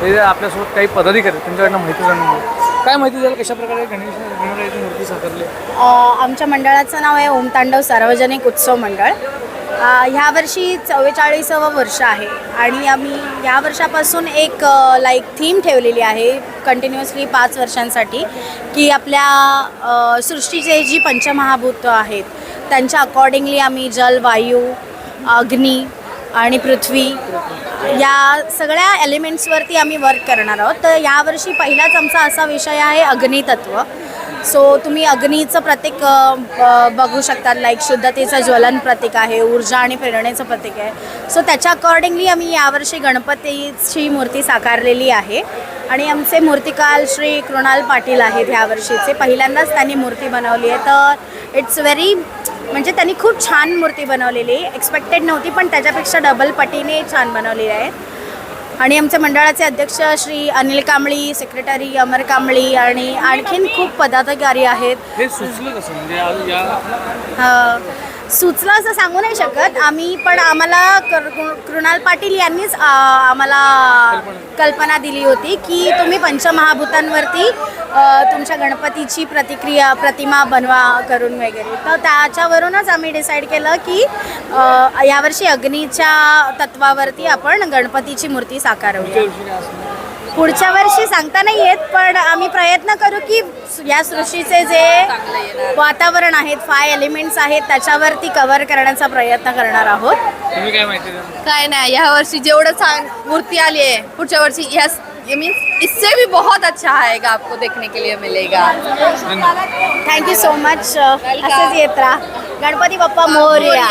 ते आपल्यासोबत काही पदाधिकारी आहेत, त्यांच्याकडनं माहिती जाणून घेऊ. काय माहिती द्याल कशा प्रकारे गणेश गणरायाची मूर्ती साकारली? अ, आमच्या मंडळाचं नाव आहे ओमतांडव सार्वजनिक उत्सव मंडळ. अ, ह्या वर्षी चव्वेचाळीसावं वर्ष आहे आणि आम्ही या वर्षापासून एक लाईक थीम ठेवलेली आहे कंटिन्युअसली पाच वर्षांसाठी की आपल्या अ, सृष्टीचे जी पंचमहाभूत आहेत त्यांच्या अकॉर्डिंगली आम्ही जल वायू अग्नी आणि पृथ्वी या सगळ्या एलिमेंट्सवरती आम्ही वर्क करणार आहोत. तर यावर्षी पहिलाच आमचा असा विषय आहे अग्नितत्व सो तुम्ही अग्नीचं प्रतीक ब- बघू शकता. लाईक शुद्धतेचं ज्वलन प्रतीक आहे ऊर्जा आणि प्रेरणेचं प्रतीक आहे. सो त्याच्या अकॉर्डिंगली आम्ही यावर्षी गणपतीची मूर्ती साकारलेली आहे. आणि आमचे मूर्तिकाल श्री कृणाल पाटील आहेत ह्या वर्षीचे पहिल्यांदाच त्यांनी मूर्ती बनवली आहे. तर इट्स व्हेरी म्हणजे त्यांनी खूप छान मूर्ती बनवलेली एक्सपेक्टेड नव्हती पण त्याच्यापेक्षा डबल पटीने छान बनवलेली आहे. आणि आमच्या मंडळाचे अध्यक्ष श्री अनिल कांबळी सेक्रेटरी अमर कांबळी आणि आणखीन खूप पदाधिकारी आहेत. हे सुचलं असं सांगू नाही शकत. आम्ही पण आम्हाला कृणाल पाटील यांनीच आम्हाला कल्पना दिली होती की तुम्ही पंचमहाभूतांवरती तुमच्या गणपतीची प्रतिक्रिया प्रतिमा बनवा करून वगैरे. तर त्याच्यावरूनच आम्ही डिसाईड केलं की यावर्षी अग्नीच्या तत्वावरती आपण गणपतीची मूर्ती साकारवली पुढच्या वर्षी सांगता नाही येत पण आम्ही प्रयत्न करू की या सृष्टीचे जे वातावरण आहेत फाय एलिमेंट्स आहेत त्याच्यावरती कव्हर करण्याचा प्रयत्न करणार आहोत. तुम्ही काय माहिती द्याल काय नाही ह्या वर्षी जेवढं चांग मूर्ती आली है पुढच्या वर्षी यस मीन्स इससे भी बहुत अच्छा आएगा आपको देखने के लिए मिलेगा. थँक्यू सो मच असंच येत राहा. गणपती बाप्पा मोरया.